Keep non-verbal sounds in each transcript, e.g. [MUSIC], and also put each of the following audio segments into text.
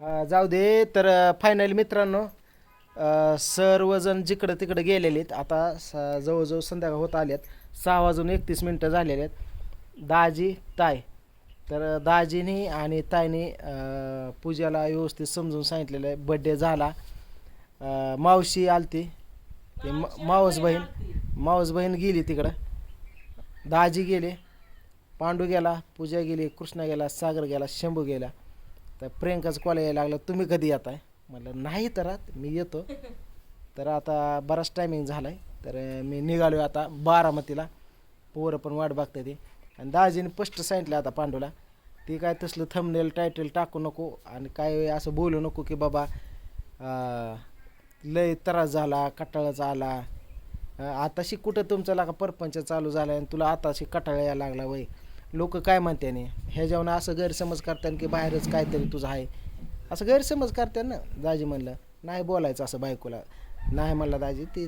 अं, जाऊ दे तर फायनल मित्रांनो अं, सर्वजण जिकडं तिकडं गेलेले आहेत. आता स- जवळजवळ संध्याकाळ होत आल्यात सहा वाजून एकतीस मिनटं झालेले आहेत. दाजी ताय तर दाजीनी आणि ताईनी अं, पूजाला व्यवस्थित समजून सांगितलेलं आहे. बड्डे झाला. अं, मावशी आलती. ते म- मावस बहीण मावस बहीण गेली तिकडं. दाजी गेले. पांडू गेला. पूजा गेली. कृष्णा गेला. सागर गेला. शंभू गेला. तर प्रियंकाचं कॉल यायला लागला तुम्ही कधी येताय? म्हटलं नाही तर मी येतो. [LAUGHS] तर आता बराच टायमिंग झाला आहे तर मी निघालो आता बारामतीला. पोरं पण वाट बघते ते. आणि दाजीने स्पष्ट सांगितलं आता पांडूला ती काय तसलं थंबनेल टायटल टाकू नको आणि काय असं बोलू नको की बाबा लय त्रास झाला कटाळाचा आला आताशी कुठं तुमचा लागा परपंच चालू झाला आणि तुला आताशी कटाळा यायला लागला वय. लोक काय म्हणत्याने ह्या ह्याच्यावर असं गैरसमज करतात की बाहेरच काहीतरी तुझं आहे. असं गैरसमज करतात ना दाजी म्हणलं नाही बोलायचं असं बायकोला. नाही म्हणलं दाजी ते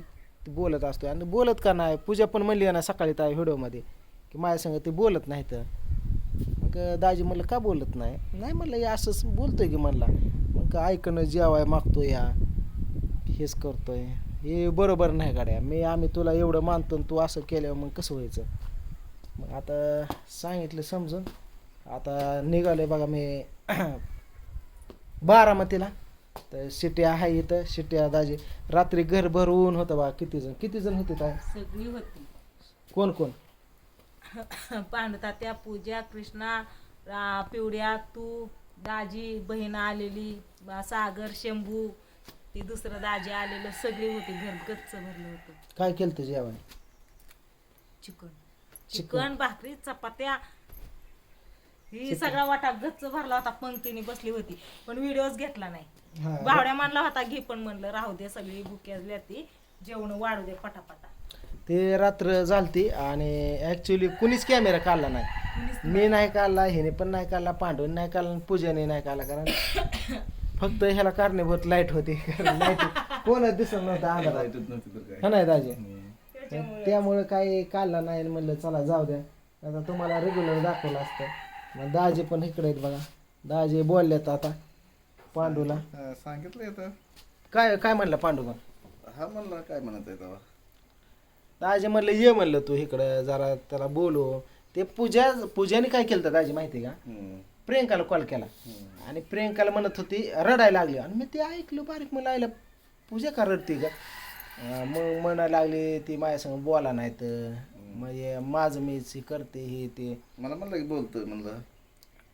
बोलत असतो. आणि बोलत का नाही? पूजा पण म्हणली ना सकाळी त्या व्हिडिओमध्ये की माझ्या संग ते बोलत नाही तर. मग दाजी म्हणलं का बोलत नाही? नाही म्हणलं या असंच बोलतोय की म्हणला. मग ऐकणं जेवाय मागतो या. हेच करतोय. हे बरोबर नाही गाड्या. मी आम्ही तुला एवढं मानतो आणि तू असं केल्यावर मग कसं व्हायचं? मग आता सांगितलं समजून. आता निघालोय बघा मी [CLEARS THROAT] बारामतीला. तर सिटी आहे इथं सिटी दाजी. रात्री घर भरून होतं बा किती जण किती जण होते काय सगळी होती. कोण कोण? [CLEARS THROAT] पांडुतात्या पूजा कृष्णा रा- पिवड्या तू दाजी बहीण आलेली बा- सागर शंभू ती दुसरं दाजी आलेलं सगळी होती. घर गच्च भरलं होतं. काय केलं तुझ्या जेवण चिकन. चिकन भाकरी चपात्या. ही सगळा वाटा गच्च भरला होता पंक्तीने बसली होती. पण व्हिडिओच घेतला नाही. बावड्या मानला होता घे पण म्हणलं. राहू दे सगळी भुक्या ती. जेवण वाढू दे पटापटा. ते रात्र झालती आणि ऍक्च्युली कुणीच कॅमेरा काढला नाही. मी नाही. काढला हिने पण नाही काढला पांडून नाही काढला पूजाने नाही काढला. कारण [COUGHS] फक्त ह्याला कारणीभूत लाइट होती. [LAUGHS] लाइट कोणच दिसत नव्हतं हा नाही दाजी? त्यामुळे काही काढला नाही आणि म्हणलं चला जाऊ द्या. आता तुम्हाला रेग्युलर दाखवलं असतं. मग दाजी पण इकडे आहेत बघा. दाजी बोललेत आता पांडूला. हा, सांगितलं आता काय काय म्हणलं पांडू मग हा म्हणला काय म्हणत आहे तेव्हा? दाजी म्हणलं ये म्हणलं तू इकडं जरा त्याला बोलू. ते पूजा पूजाने काय केलं दाजी माहिती का? हम्म, प्रियंकाला कॉल. केला. आणि प्रियंकाला म्हणत होती रडायला लागली. आणि मी ते ऐकलं बारीक मला आयला पूजा का रडते का मग म्हणायला लागली ती माझ्यासंग बोला नाही तर हे माझं मीच हे करते हे ते. मला म्हणलं की बोलतोय म्हणलं.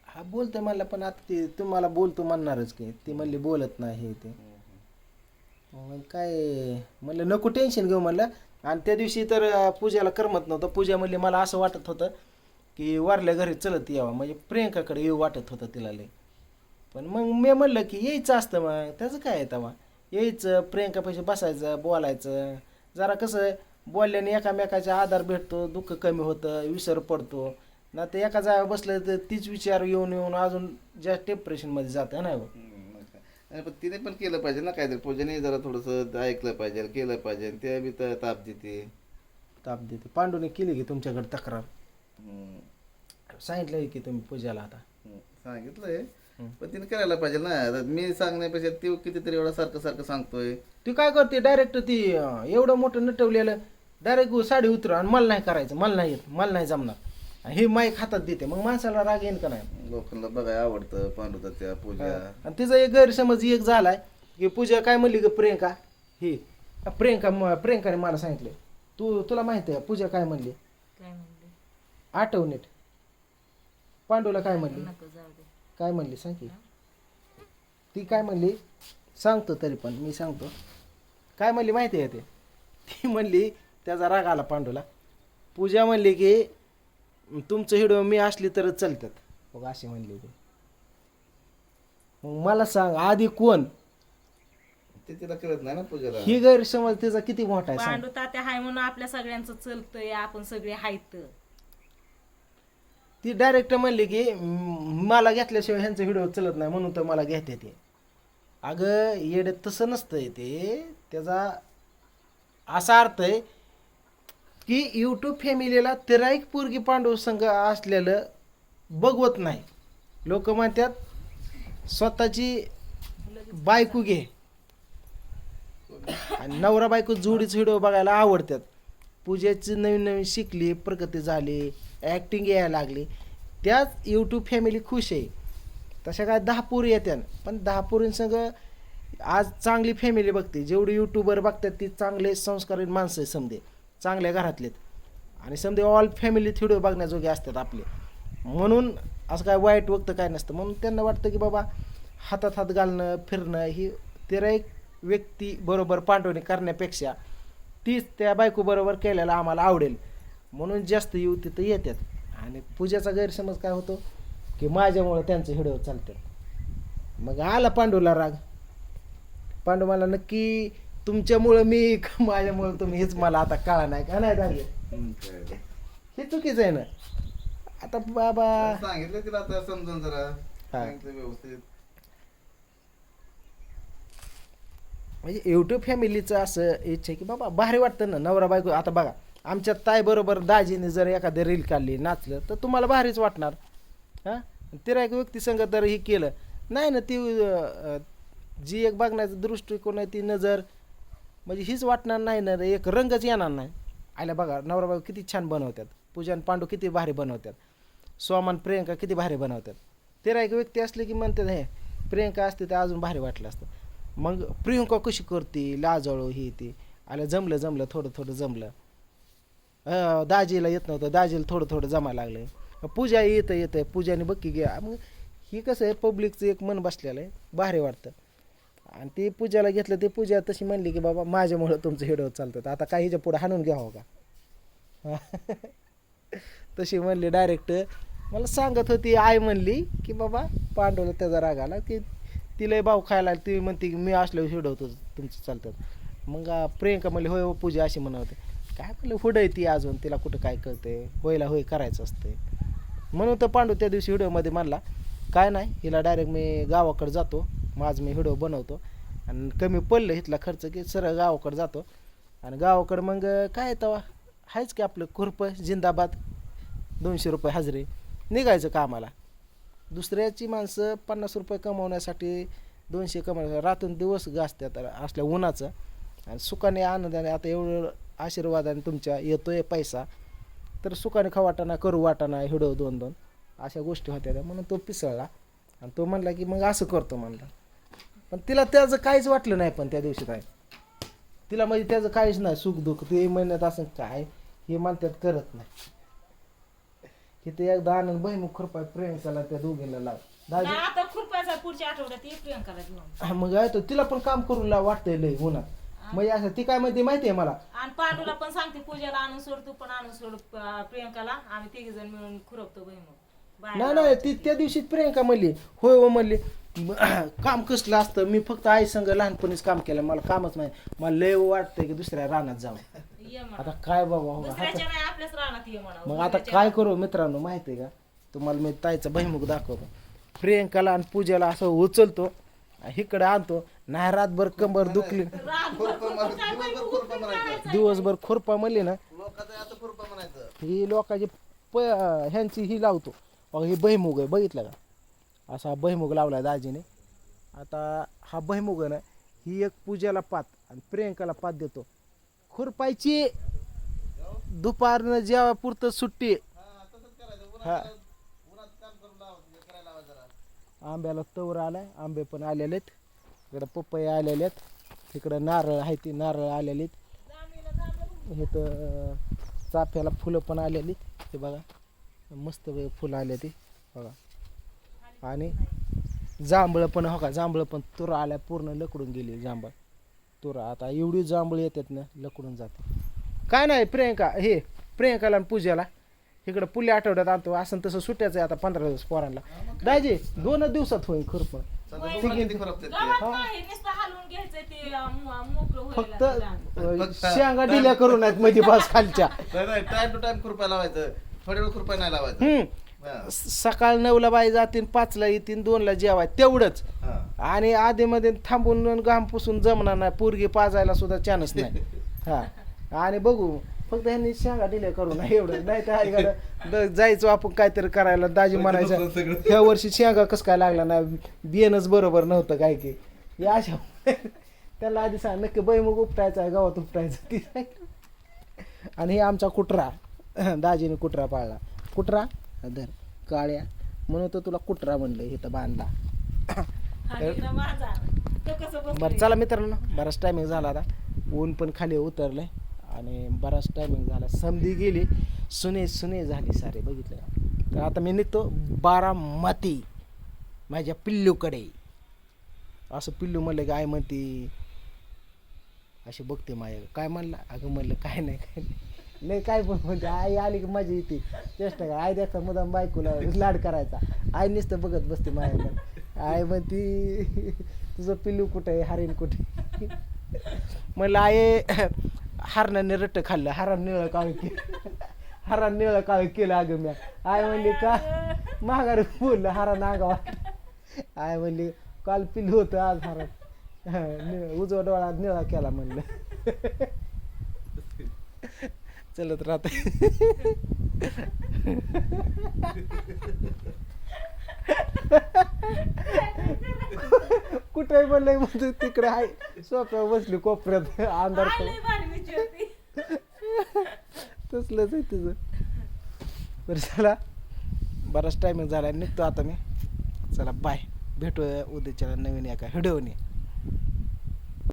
हा बोलतोय म्हणलं पण आता ते तुम्हाला बोलतो म्हणणारच की ती म्हणली बोलत नाही हे ते. मग काय म्हणलं नको टेन्शन घेऊ म्हणलं. आणि त्या दिवशी तर अं, पूजाला करमत नव्हतं. पूजा म्हणली मला असं वाटत होतं की वारल्या घरी चलत यावं. म्हणजे प्रियंकाकडे येऊ वाटत होतं तिला लय. पण मग मी म्हणलं की यायचं असतं मग. त्याचं काय आहे तेव्हा यायचं प्रियंकापाशी बसायचं बोलायचं. जरा कसं बोलल्याने एकामेकाचा आधार भेटतो दुःख कमी होतं विसर पडतो. ना ते एका जागा बसलं तर तीच विचार येऊन येऊन अजून जास्त डिप्रेशनमध्ये जातं नाही हो. पण तिने पण केलं पाहिजे ना काहीतरी. पूजेने जरा थोडंसं ऐकलं पाहिजे केलं पाहिजे. ते बी तर ताप देते. ताप देते. पांडूने केली की तुमच्याकडे तक्रार. हम्म, सांगितलं की तुम्ही पूजाला आता. हम्म. सांगितलंय. पण तिने करायला पाहिजे ना. आता मी सांगण्यापेक्षा ती कितीतरी एवढा सारखं सारखं सांगतोय. ती काय करते डायरेक्ट ती अं, एवढं मोठं नटवलेलं डायरेक्ट साडी उतर आणि मला नाही करायचं मला नाही येत मला नाही जमणार. आणि हे माईक हातात देते मग माणसाला राग येईन का नाही? लोकांना बघायला आवडतं पांडुतात्या पूजा. आणि तिचा एक गैरसमज एक झालाय की पूजा काय म्हणली ग प्रियंका? ही प्रियंका म- प्रियंकाने मला सांगितलं तू तुला माहिती आहे पूजा काय म्हणली? काय म्हणले? आठव नीट पांडूला काय म्हणली? नको जाऊ दे. काय म्हणली सांग की. ती काय म्हणली? सांगतो तरी पण मी सांगतो. काय म्हणली माहिती आहे ते? ती म्हणली त्याचा राग आला पांडूला. पूजा म्हणली की तुमचं हिडो मी असली तरच चालतात. बघ अशी म्हणली ती. मग मला सांग आधी कोण? ते तिला कळत नाही ना पूजाला. ही गैरसमज तिचा किती मोठा आहे सांग. पांडू तात्या हाय म्हणून आपल्या सगळ्यांचं चलतंय आपण सगळे हायत. ती डायरेक्ट म्हणली की मला घेतल्याशिवाय ह्यांचं व्हिडिओ चलत नाही म्हणून तर मला घेते ते. अगं येड तसं नसतंय ते. त्याचा असा अर्थ आहे की यूट्यूब फॅमिलीला तिराईक पोरगी पांडव संघ असलेलं बघवत नाही. लोक म्हणतात स्वतःची बायको घे. आणि नवरा बायको जोडीच व्हिडिओ बघायला आवडतात. पूजेची नवीन नवीन शिकली प्रगती झाली. ॲक्टिंग यायला लागली. त्याच यूट्यूब फॅमिली खुश आहे. तशा काय दहा पोरी येत्या पण दहा पोरींसंग आज चांगली फॅमिली बघते. जेवढी यूट्यूबर बघतात ती चांगले संस्कारी माणसं आहे समजे चांगल्या घरातलेत आणि समजे ऑल फॅमिली व्हिडिओ बघण्याजोगे असतात आपले. म्हणून असं काय वाईट वक्त काय नसतं. म्हणून त्यांना वाटतं की बाबा हातात हात घालणं फिरणं ही तेरा एक व्यक्ती बरोबर पांडवणी करण्यापेक्षा तीच त्या बायकोबरोबर केल्याला आम्हाला आवडेल. म्हणून जास्त येऊ तिथं येतात आणि पूजेचा गैरसमज काय होतो की माझ्यामुळं त्यांचे व्हिडिओ चालतात. मग आला पांडूला राग. पांडू मला नक्की तुमच्यामुळं मी माझ्यामुळं तुम्ही हेच मला आता कळा नाही का? नाही झाले. हे चुकीचं आहे ना. आता बाबा सांगितलं तिला आता समजून जरा. सांगितलं व्यवस्थित. म्हणजे यूट्यूब फॅमिलीचं असं इच्छा आहे की बाबा भारी वाटतं ना नवरा बायको. आता बघा आमच्या ताईबरोबर दाजीने जर एखादं रील काढली नाचलं तर तुम्हाला भारीच वाटणार. हां? तिला एक व्यक्ती संग जर हे केलं. नाही ना ती जी एक बघण्याचा दृष्टिकोन आहे ती नजर म्हणजे हीच वाटणार नाही ना एक रंगच येणार नाही. आल्या बघा नवरा बायको किती छान बनवतात. पूजा आणि पांडू किती भारी बनवतात. सोमान प्रियंका किती भारी बनवतात. तेरा एक व्यक्ती असले की म्हणतात हे प्रियंका असते तर अजून भारी वाटलं असतं. मग प्रियंका कशी करते? लाजळू ही ती. आलं जमलं जमलं थोडं थोडं जमलं. दाजीला येत नव्हतं. दाजीला थोडं थोडं जमायला लागलं. पूजा येतं येतं. पूजाने बघ की घ्या मग ही कसं आहे पब्लिकचं एक मन बसलेलं आहे. भारी वाटतं. आणि ती पूजाला घेतलं ते पूजा तशी म्हणली की बाबा माझ्यामुळं तुमचं हिडव चालतं. आता काही हिच्या पुढे हाणून घ्यावं का? [LAUGHS] तशी म्हणली डायरेक्ट मला सांगत होती आई म्हणली की बाबा पांडवला त्याचा राग आला की तिला भाऊ खायला ती म्हणते की मी असल्यावर हिडवतो तुमचं चालतं. मग प्रियंका म्हणली होय हो पूजा अशी म्हणत होते. काय म्हणलं पुढं आहे ती अजून? तिला कुठं काय कळते होयला होय करायचं असते म्हणून तर पांडू त्या दिवशी व्हिडिओमध्ये म्हणला काय नाही हिला डायरेक्ट मी गावाकडे जातो. माझ मी व्हिडिओ बनवतो. आणि कमी पडलं इथला खर्च की सरळ गावाकडे जातो. आणि गावाकडं मग काय तवा? आहेच की आपलं खुरपं जिंदाबाद. दोनशे रुपये हजरी. निघायचं कामाला. दुसऱ्याची माणसं पन्नास रुपये कमवण्यासाठी दोनशे कमवण्यासाठी रातून दिवस गाजतात असल्या उन्हाचं. आणि सुखाने आनंदाने आता एवढं आशीर्वादाने तुमच्या येतोय पैसा. तर सुखाने खवाटाना करू वाटाना हिडो दोन दोन. अशा गोष्टी होत्या त्या. म्हणून तो पिसळला. आणि तो म्हणला की मग असं करतो म्हणला. पण तिला त्याचं काहीच वाटलं नाही पण त्या दिवशी काय तिला म्हणजे त्याचं काहीच नाही. सुख दुःख. ते म्हणत असं काय? हे म्हणतात करत नाही. इथे एकदा आनंद बहिणी खुरपाय प्रियंकाला त्या दोघीला लाव. आता खुरपायचा पुढच्या आठवड्यात ये प्रियंकाला घेऊन. मग आहे तो. तिला पण काम करून लाव वाटतंय लय उन्हात. म्हणजे असं ती काय म्हणते माहितीये मला? आणि पांडूला पण सांगते पूजाला आणून सोड तू पण आणून सोड अं, प्रियंकाला. आम्ही तिघी जण मिळून खुरपतो बाहेर नाही नाही ती त्या दिवशी प्रियंका म्हणली होय हो म्हणली काम कसलं असतं? मी फक्त आई संग लहानपणीच काम केलं मला कामच नाही. मला लय वाटतंय की दुसऱ्या रानात जावं ये म्हणा. आता काय बाबा हो, दुसऱ्याच्या नाही आपल्याच रानात ये म्हणा. मग आता काय करू मित्रांनो माहिती आहे का? तुम्हाला मी ताईचा बहिमुख दाखवतो. प्रियंकाला आणि पूजाला असं उचलतो. इकडे आणतो. नाही रातभर कंबर दुखली. दिवसभर खुरपं म्हणली ना लोकांचं आता खुरपं म्हणायचं. ही लोकांची प ह्यांची ही लावतो. अहो ही बहिमुग आहे बघितलं का? असा बहिमुग लावला दाजीने. आता हा बहिमुग आहे ना ही एक पूजेला पात आणि प्रियंकाला पात देतो. खुरपायची. दुपारनं जेव्हा पुरतं सुट्टी. हा, तसंच करायचं. हा उन्हात- उन्हात काम करून लावायचं, हे करायला लावायचं जरा. आंब्याला तवर आलाय. आंबे पण आलेले आहेत. इकडं पपई आलेले आहेत. तिकडं नारळ आहे ती नारळ आलेली आहेत. इथं चाफ्याला फुलं पण आलेली आहेत. ते बघा मस्त फुलं आले ती. बघा. आणि जांभळं पण हो का जांभळं पण तुरा आल्या पूर्ण लकडून गेली जांभळ. तुरा आता एवढी जांभळं येतात ना लकडून जाते. काय नाही प्रियंका हे प्रियंकाला आणि पूजाला. इकडं पुढल्या आठवड्यात आणतो. असं तसं सुट्याचं आहे आता पंधरा दिवस पोरांना. दाजी दोनच दिवसात होईल खुरपं सध्या दोघं किती खुरपतात ते? गावात नाही नुसतं हलवून घ्यायचं ते अं, मो- मोकळं होईल फक्त शेंगा डिल्या करून आहेत मध्ये बास खालच्या. टाइम टू टाइम खुरपाय लावायचं. थोड्या वेळ खुरपाय नाही लावायचं. हम्म. सकाळ नऊला बाई जातील पाचला येतील दोनला जेवाय. तेवढंच. हा. आणि आधीमध्ये थांबून आणि घाम पुसून जमणार नाही. पोरगी पाजायला सुद्धा चान्स नाही. [LAUGHS] हा. आणि बघू फक्त ह्यांनी शेंगा डिले करू नये एवढं. नाही तर ऐकायला द- जायचो आपण काहीतरी करायला दाजी म्हणायचं. ह्या वर्षी शेंगा कसं काय लागला ना बियाणंच बरोबर नव्हतं काय की. या अशा त्याला आधी सांग नक्की बैमुग उपटायचा आहे गावात उपटायचं ती सांगितलं. आणि हे आमचा कुत्रा [LAUGHS] दाजीने कुत्रा पाळला. कुत्रा धर काळ्या. म्हणून तर तुला कुत्रा म्हणलं इथं बांधला. आणि इकडं माझा. तो कसं बरं? चला मित्रांनो बराच टायमिंग झाला आता. ऊन पण खाली उतरलंय. आणि बराच टायमिंग झाला. समधी गेली. सुने सुने झाली सारे. बघितलं तर आता मी निघतो बारामती माझ्या पिल्लूकडे. असं पिल्लू म्हणलं की आय म्हणते अशी बघते माझ्या काय म्हणलं? अगं म्हणलं काय नाही काय नाही. नाही काय पण म्हणते. आई आली की मजा येते. चेष्टा का आई देखता मुदाम बायकोला लाड करायचा. आई नुसतं बघत बसते माझ्याकडे आई म्हणती तुझं पिल्लू कुठे आहे? हरिण कुठे म्हणलं आई हरणाने रट्ट खाल्लं हरण निळं काळ केलं. हरण निळं काळ केलं अगं म्या. आय म्हणली का? माघारी बोललं हरण अंगावर आय म्हणली काल पिल होतं आज हरण नि- उजवा डोळा निळा केला म्हणलं. चलत राहते कुठे म्हणलंय म्हणजे तिकडे आहे. सोफ्यावर बसली कोपऱ्यात अंधार आय लय भारी विचारते. तसलंच आहे तुझं. बरं चला. बराच टायमिंग झाला निघतो आता मी. चला बाय भेटूया उद्याच्या नवीन एका व्हिडिओने